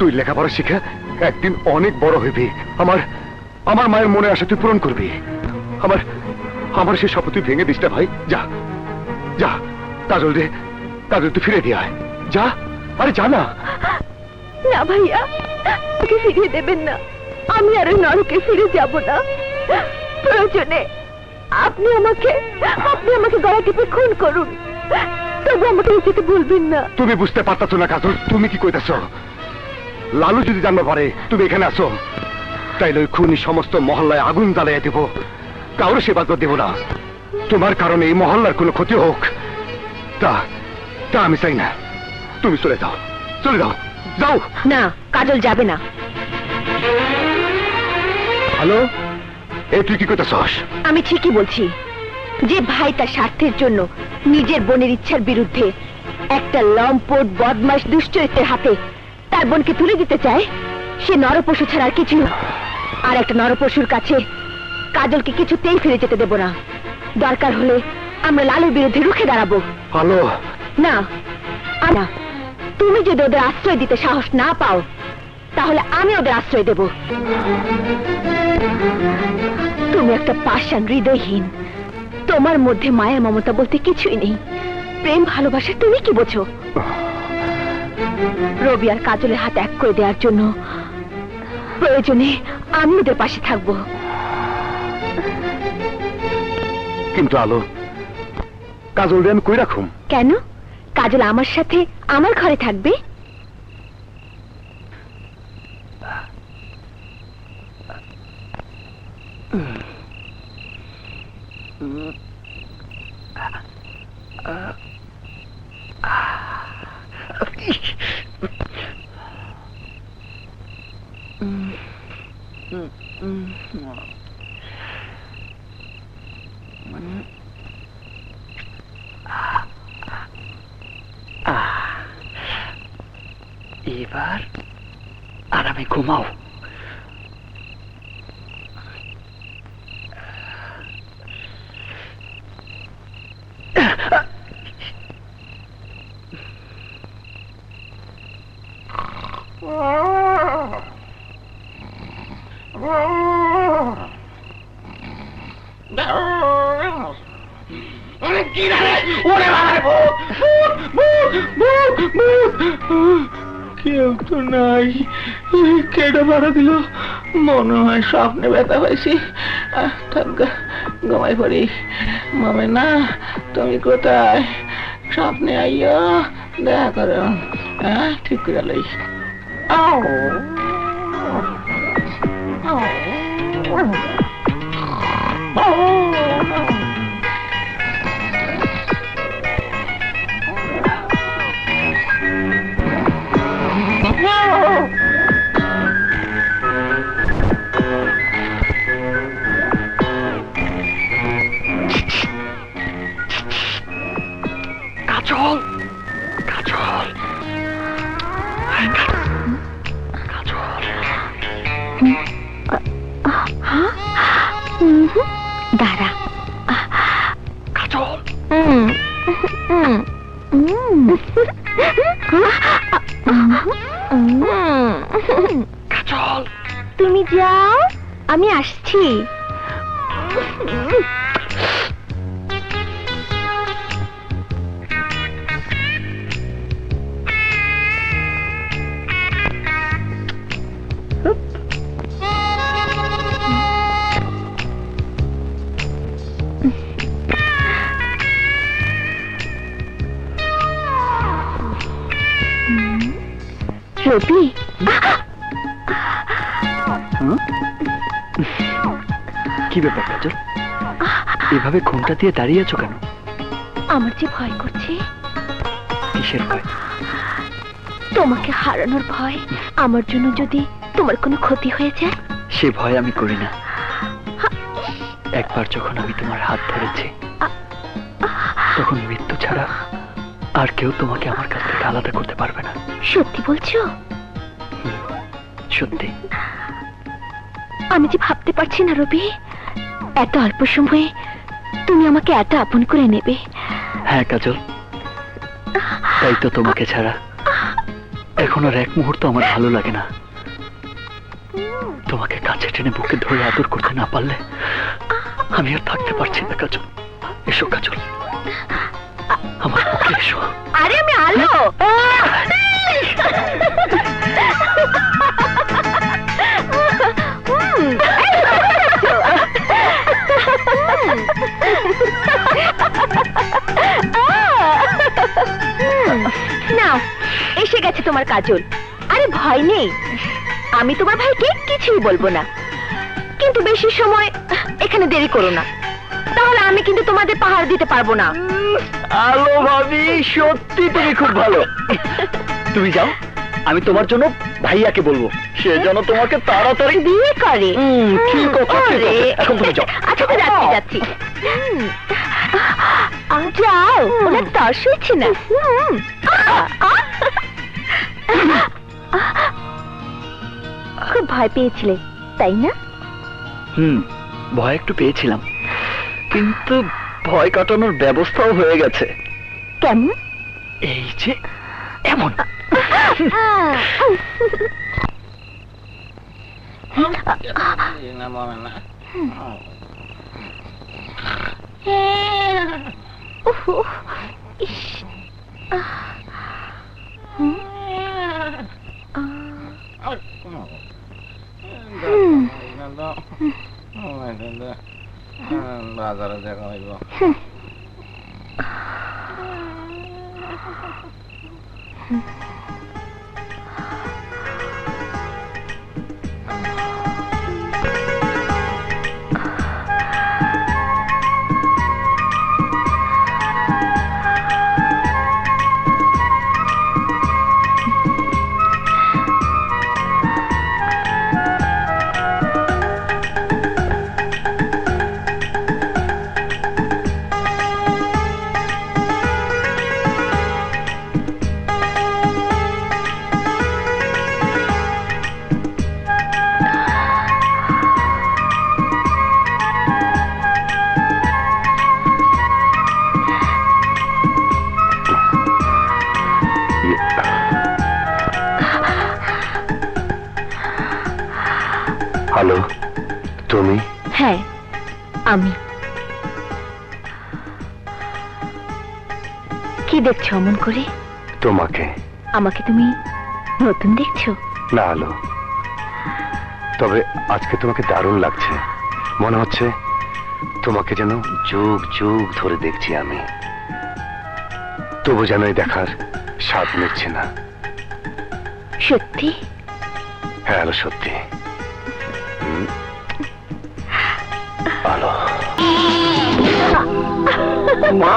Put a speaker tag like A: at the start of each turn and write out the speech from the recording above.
A: তুই লেখাপড়া শিখে একদিন অনেক বড় হইবি আমার আমার মায়ের মনে আশা তুই পূরণ করবি। আমার আমার সে শপথ তুই ভেঙে দিস না ভাই। যা যা কাজল রে কাজল তুই ফিরে দিয়ে আয়। যা আরে যা না।
B: না ভাইয়া আমাকে ফিরিয়ে দেবেন না। আমি আর ওই নরকে ফিরে যাব না। প্রয়োজনে আপনি আমাকে আপনি আমাকে গলা টিপে খুন করুন। তবু আমাকে যেতে বলবেন না।
A: তুমি বুঝতে পারতাছো না কাজল তুমি কি কইতাছ? লালু যদি জানতে পারে তুমি এখানে আসো। তাইলে ওই খুনি সমস্ত মহল্লায় আগুন জ্বালাইয়া দেব। কাউরে সেবা তো দেব না। তোমার কারণে এই মহল্লার কোনো ক্ষতি হোক। তা তা আমি চাই না। তুমি চলে যাও। চলে যাও। যাও।
B: না কাজল যাবে না।
A: হ্যালো? এ তুই কি করতেছস?
B: আমি ঠিকই বলছি। যে ভাই তার স্বার্থের জন্য নিজের বোনের ইচ্ছার বিরুদ্ধে একটা লম্পট বদমাস দুশ্চরিত্রের হাতে তার বোনকে তুলে দিতে চায় সে নরপশু ছাড়া আর কিছু না। আর একটা নরপশুর কাছে কাজলকে কিছুতেই ফিরে যেতে দেব না। দরকার হলে আমরা লালুর বিরুদ্ধে রুখে দাঁড়াবো।
A: হ্যালো
B: না আ- না তুমি যদি ওদের আশ্রয় দিতে সাহস না পাও তাহলে আমি ওদের আশ্রয় দেব। তুমি একটা পাষাণ হৃদয়হীন। তোমার মধ্যে মায়া মমতা বলতে কিছুই নেই। প্রেম ভালোবাসা তুমি কি বোঝো? রবি আর কাজলের হাত এক করে দেওয়ার জন্য প্রয়োজনে আমি ওদের পাশে থাকব।
A: কিন্তু আলো কাজল আমি কই রাখুম?
B: কেন? কাজল আমার সাথে আমার ঘরে থাকবে?
C: এবার আরামে ঘুমাও। কেউ তো নাই। কেটে মারা দিল। মনে হয় স্বপ্নে ব্যথা পাইছি আহ, থাক গা, ঘুমাই পড়ি। মামে না তুমি কোথায়? স্বপ্নে আইয়া দেখা করো। হ্যাঁ ঠিক করে লই। আও। কাজল
B: তুমি যাও আমি আসছি। রবি
C: কি ব্যাপার কাজল? এভাবে ঘুমটা দিয়ে দাঁড়িয়ে আছো কেন?
B: আমার যে ভয় করছে।
C: কিসের ভয়?
B: তোমাকে হারানোর ভয় আমার জন্য যদি তোমার কোনো ক্ষতি হয়ে যায়?
C: সে ভয় আমি করি না। একবার যখন আমি তোমার হাত ধরেছি তখন মৃত্যু ছাড়া আর কেউ তোমাকে আমার কাছ থেকে আলাদা করতে পারবে না।
B: সত্যি বলছো?
C: সত্যি।
B: আমি যে ভাবতে পারছি না রবি। এত অল্প সময়ে তুমি আমাকে এত আপন করে নেবে।
C: হ্যাঁ কাজল। তাই তো তোমাকে ছাড়া।
D: এখন আর এক মুহূর্ত আমার ভালো লাগে না। তোমাকে কাছে টেনে বুকে ধরে আদর করতে না পারলে আমি আর থাকতে পারছি না কাজল। এসো কাজল। আমার এসো।
B: আরে আমি আলো। নাও, এসে গেছে তোমার কাজল। আরে ভয় নেই। আমি তোমার ভাইকে কিছুই বলব না। কিন্তু বেশি সময় এখানে দেরি করো না। তাহলে আমি কিন্তু তোমাদের পাহাড় দিতে পারব না
D: আলো ভাবি সত্যি তুমি খুব ভালো তুমি যাও আমি তোমার জন্য ভাইয়াকে বলব সে যেন তোমাকে তাড়াতাড়ি
B: বিয়ে করে
D: ঠিক। কথা। এখন তুমি যাও।
B: আচ্ছা তো যাচ্ছি যাচ্ছি যাও ওনার তর সইছে না। খুব ভয় পেয়েছিলে তাই না
D: হুম ভয় একটু পেয়েছিলাম কিন্তু ভয় কাটানোর ব্যবস্থাও হয়ে গেছে।
B: কেমন
D: এই যে এমন।
C: না মনে না বাজারে দেখা হইব।
A: হ্যালো তুমি?
B: হ্যাঁ আমি। কি দেখছ অমন করে?
A: তোমাকে।
B: আমাকে তুমি নতুন দেখছ?
A: না আলো। তবে আজকে তোমাকে দারুণ লাগছে। মনে হচ্ছে তোমাকে যেন যুগ যুগ ধরে দেখছি আমি। তবু যেন দেখার স্বাদ মিটছে না।
B: সত্যি?
A: হ্যাঁ আলো সত্যি। আলো
B: মা